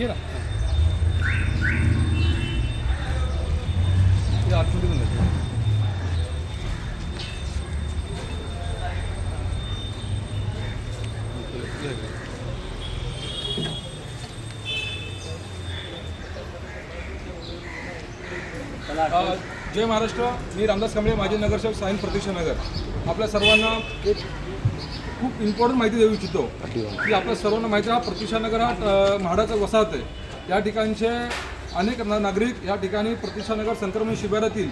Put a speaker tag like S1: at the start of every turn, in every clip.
S1: हे ना. हे आतमध्ये पण आहे. जय महाराष्ट्र. मी रामदास कांबळे माजी नगरसेवक सायन प्रतीक्षा नगर. आपल्या सर्वांना एक खूप इम्पॉर्टंट माहिती देऊ इच्छितो. की आपल्या सर्वांना माहिती आहे हा प्रतीक्षा नगर हा म्हाडाचा वसाहत आहे. या ठिकाणचे अनेक ना नागरिक या ठिकाणी प्रतीक्षा नगर संक्रमण शिबिरातील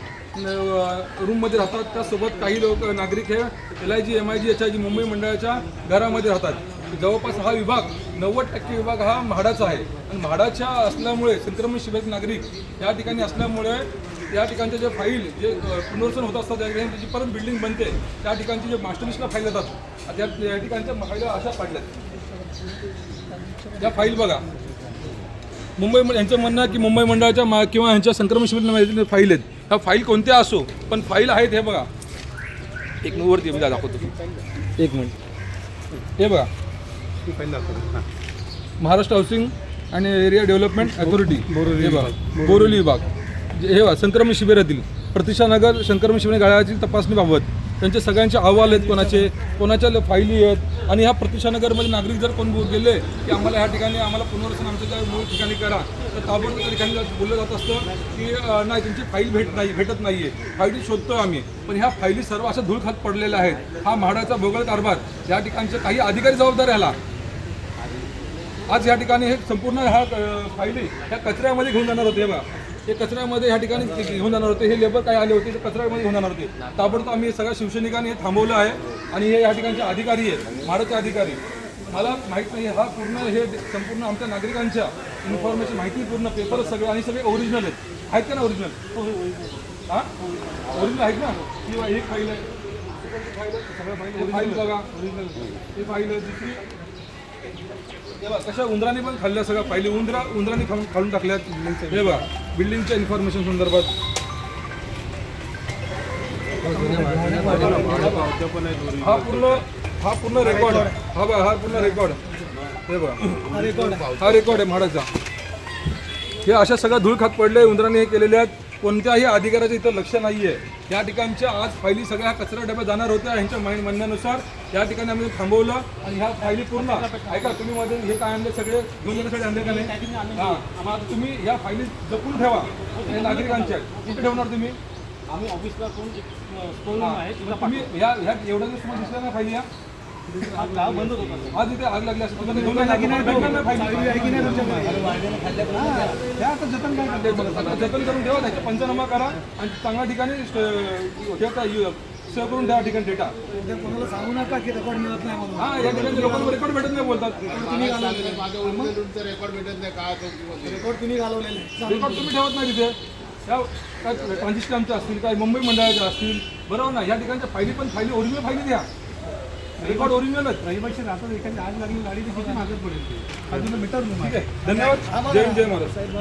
S1: रूममध्ये राहतात. त्यासोबत काही लोक नागरिक हे L I G M I G H I G Mumbai मंडळाच्या घरामध्ये राहतात. जवळपास हा विभाग नव्वद टक्के विभाग हा म्हाडाचा आहे. आणि म्हाडाच्या असल्यामुळे संक्रमण शिबिरातील नागरिक या ठिकाणी असल्यामुळे या ठिकाणचे जे फाईल जे पुनर्वसन होत असतात त्या ठिकाणी त्याची परत बिल्डिंग बनते. त्या ठिकाणची जे मास्टर लिस्टला फाईल येतात. त्या ठिकाणच्या फाईल अशा पाडल्यात. त्या फाईल बघा. मुंबई यांचं म्हणणं आहे की मुंबई मंडळाच्या मा किंवा ह्यांच्या संक्रमण शिबिर फाईल आहेत. ह्या फाईल कोणत्या असो पण फाईल आहेत हे बघा. एक वरती मी दाखवतो. एक मिनिट. हे बघा. महाराष्ट्र हाऊसिंग आणि एरिया डेव्हलपमेंट अथॉरिटी. बोरोली बघा. विभाग. हे संक्रमण शिबिरातील प्रतिष्ठानगर संक्रमण शिबिर गाळ्याची तपासणीबाबत त्यांचे सगळ्यांचे अहवाल आहेत कोणाचे कोणाच्या फाईली फायली आहेत. आणि ह्या प्रतिष्ठानगरमध्ये नागरिक जर कोण बोल- गेले की आम्हाला ह्या ठिकाणी आम्हाला पुनर्वसन आमच्या ज्या मूळ ठिकाणी करा तर ताबडतोब त्या ठिकाणी बोललं जात असतं की नाही तुमची फाईल भेट नाही भेटत नाही आहे फायली शोधतो आम्ही. पण ह्या फायली सर्व अशा धूळ खात पडलेल्या आहेत. हा म्हाडाचा भोगळ कारभार. या ठिकाणचे काही अधिकारी जबाबदार ह्याला आज या ठिकाणी हे संपूर्ण ह्या फाईली फायली ह्या कचऱ्यामध्ये घेऊन जाणार होते बा बघा. हे कचऱ्यामध्ये ह्या ठिकाणी ते घेऊन जाणार होते. हे लेबर काय आले होते ते कचऱ्यामध्ये घेऊन जाणार होते. ताबडतोब आम्ही सगळ्या शिवसैनिकांनी हे थांबवलं आहे आणि हे या ठिकाणचे अधिकारी आहेत महाराजचे अधिकारी. मला माहीत नाही हा पूर्ण हे संपूर्ण आमच्या नागरिकांच्या इन्फॉर्मेशन माहिती पूर्ण पेपर सगळे आणि सगळे ओरिजिनल आहेत. आहेत का ना ओरिजिनल हां? ओरिजिनल आहेत ना? किंवा एक फाईल आहे. सगळ्या फाईल हे फाईल बघा. ओरिजिनल हे फाईल आहे दुसरी कशा उंदराने पण खाल्ल्या सगळ्या पाहिली उंदरा उंदराने खाऊन खाऊन टाकल्यात हे बघा बिल्डिंगच्या इन्फॉर्मेशन संदर्भात. हा पूर्ण हा पूर्ण रेकॉर्ड हा बघा हा पूर्ण रेकॉर्ड हे बघा. हा रेकॉर्ड आहे म्हाडाचा हे अशा सगळ्या धूळ खात पडले उंदराने हे केलेले आहेत. कोणत्याही अधिकाऱ्याचं इथं लक्ष नाही आहे या ठिकाणच्या आज फायली सगळ्या कचरा डब्यात जाणार होत्या ह्यांच्या म्हण- म्हणण्यानुसार. या ठिकाणी आम्ही थांबवलं आणि ह्या फायली पूर्ण. ऐका तुम्ही मध्ये हे काय आणले सगळे? घेऊन जाण्यासाठी आणले का नाही? हां. मग तुम्ही ह्या फायली जपून ठेवा. हे नागरिकांच्या कुठे ठेवणार तुम्ही?
S2: आम्ही ऑफिसला
S1: तुम्ही ह्या ह्या एवढ्या दिवस तुम्हाला दिसल्या ना फायली या
S2: आज गाव
S1: इथे आग लागली असं जतन घेऊन जायला जतन करून ठेवा त्याचे पंचनामा करा आणि चांगल्या ठिकाणी स्ट- ठेवता सेव्ह करून ठेवा ठिकाणी डेटा
S3: कोणाला सांगू नका की रेकॉर्ड मिळत नाही म्हणून
S1: हा या ठिकाणी लोकांना रेकॉर्ड भेटत नाही बोलतात तुम्ही
S4: रेकॉर्ड भेटत नाही काय
S3: रेकॉर्ड तुम्ही घालवलेले
S1: रेकॉर्ड तुम्ही ठेवत नाही तिथे त्या काय ट्रान्झिस्टरच्या असतील काय मुंबई मंडळाच्या असतील बरोबर ना या ठिकाणच्या फायली पण फायली ओरिजिनल फायली द्या. रेकॉर्ड ओरिजिनलच
S2: रहिवाशी राहतात एखादी आग लागली गाडी किती मागत पडेल?
S1: अजून मीटर धन्यवाद. जय जय महाराज
S3: साहेब,